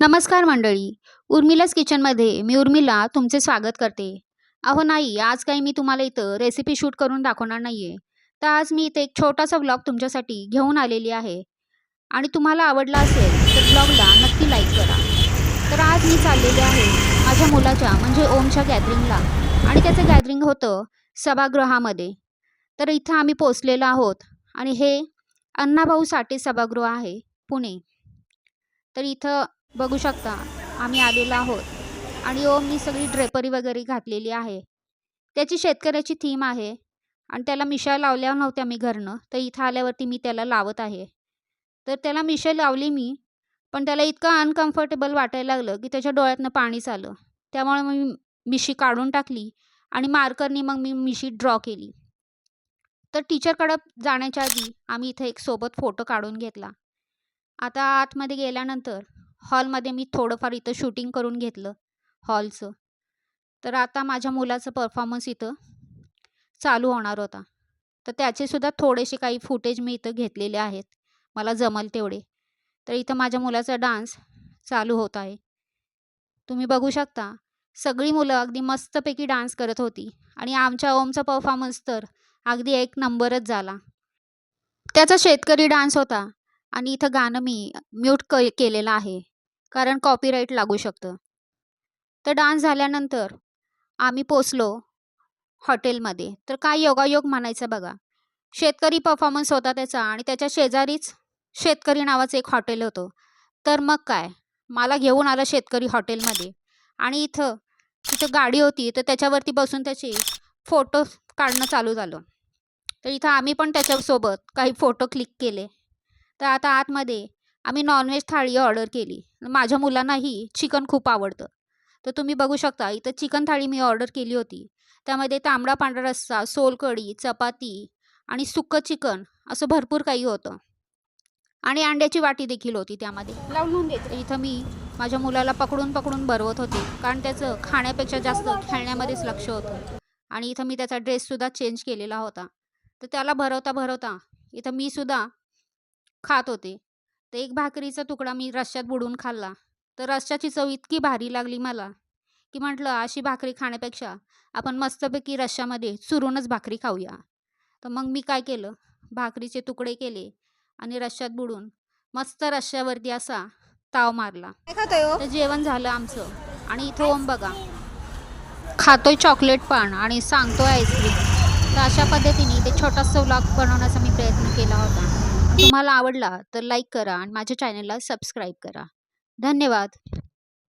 नमस्कार मंडळी. उर्मिलाच किचनमध्ये मी उर्मिला तुमचे स्वागत करते. अहो नाही आज काही मी तुम्हाला इथं रेसिपी शूट करून दाखवणार नाही आहे तर आज मी इथे एक छोटासा ब्लॉग तुमच्यासाठी घेऊन आलेली आहे. आणि तुम्हाला आवडला असेल तर ब्लॉगला नक्की लाईक करा. तर आज मी चाललेली आहे माझ्या मुलाच्या म्हणजे ओमच्या गॅदरिंगला आणि त्याचं गॅदरिंग होतं सभागृहामध्ये. तर इथं आम्ही पोचलेलो आहोत. आणि हे अण्णाभाऊ साठे सभागृह आहे पुणे. तर इथं बघू शकता आम्ही आलेलो आहोत. आणि ओमनी सगळी ड्रेपरी वगैरे घातलेली आहे. त्याची शेतकऱ्याची थीम आहे. आणि त्याला मिशा लावल्या नव्हत्या मी घरनं. तर इथं आल्यावरती मी त्याला लावत आहे. तर त्याला मिशा लावली मी पण त्याला इतकं अनकम्फर्टेबल वाटायला लागलं की त्याच्या डोळ्यातनं पाणीच आलं. त्यामुळे मी मिशी काढून टाकली आणि मार्करनी मग मी मिशी ड्रॉ केली. तर टीचरकडं जाण्याच्या आधी आम्ही इथं एक सोबत फोटो काढून घेतला. आता आतमध्ये गेल्यानंतर हॉलमध्ये मी थोडंफार इथं शूटिंग करून घेतलं हॉलचं. तर आता माझ्या मुलाचं परफॉर्मन्स इथं चालू होणार होता. तर त्याचेसुद्धा थोडेसे काही फुटेज मी इथं घेतलेले आहेत. मला जमल तेवढे. तर इथं माझ्या मुलाचा डान्स चालू होत आहे. तुम्ही बघू शकता सगळी मुलं अगदी मस्तपैकी डान्स करत होती आणि आमच्या ओमचा परफॉर्मन्स तर अगदी एक नंबरच झाला. त्याचा शेतकरी डान्स होता. आणि इथं गाणं मी म्यूट क केलेलं आहे कारण कॉपीराईट लागू शकतं. तर डान्स झाल्यानंतर आम्ही पोचलो हॉटेलमध्ये तर काय योगायोग म्हणायचं बघा. शेतकरी परफॉर्मन्स होता त्याचा आणि त्याच्या शेजारीच शेतकरी नावाचं एक हॉटेल होतं. तर मग काय? मला घेऊन आलं शेतकरी हॉटेलमध्ये आणि इथं तिथं गाडी होती तर त्याच्यावरती बसून त्याचे फोटो काढणं चालू झालं. तर इथं आम्ही पण त्याच्यासोबत काही फोटो क्लिक केले. तर आता आतमध्ये आम्ही नॉनव्हेज थाळी ऑर्डर केली. माझ्या मुलांनाही चिकन खूप आवडतं. तर तुम्ही बघू शकता इथं चिकन थाळी मी ऑर्डर केली होती. त्यामध्ये तांबडा पांढरा रस्सा सोलकढी चपाती आणि सुक्कं चिकन असं भरपूर काही होतं. आणि अंड्याची वाटी देखील होती त्यामध्ये. लावून देते. इथं मी माझ्या मुलाला पकडून पकडून भरवत होते. कारण त्याचं खाण्यापेक्षा जास्त खेळण्यामध्येच लक्ष होतं. आणि इथं मी त्याचा ड्रेससुद्धा चेंज केलेला होता. तर त्याला भरवता भरवता इथं मी सुद्धा खात होते. तर एक भाकरीचा तुकडा मी रश्श्यात बुडवून खाल्ला. तर रश्श्याची चव इतकी भारी लागली मला की म्हटलं अशी भाकरी खाण्यापेक्षा आपण मस्तपैकी रश्श्यामध्ये चुरूनच भाकरी खाऊया. तर मग मी काय केलं भाकरीचे तुकडे केले आणि रश्श्यात बुडून मस्त रश्श्यावरती असा ताव मारला. हो? तर जेवण झालं आमचं आणि इथं ओम बघा. खातोय चॉकलेट पण आणि सांगतोय आईस्क्रीम. तर अशा पद्धतीने ते छोटासा व्लॉग बनवण्याचा मी प्रयत्न केला होता. तुम्हाला आवडला तर लाईक करा आणि माझ्या चॅनलला सबस्क्राईब करा. धन्यवाद.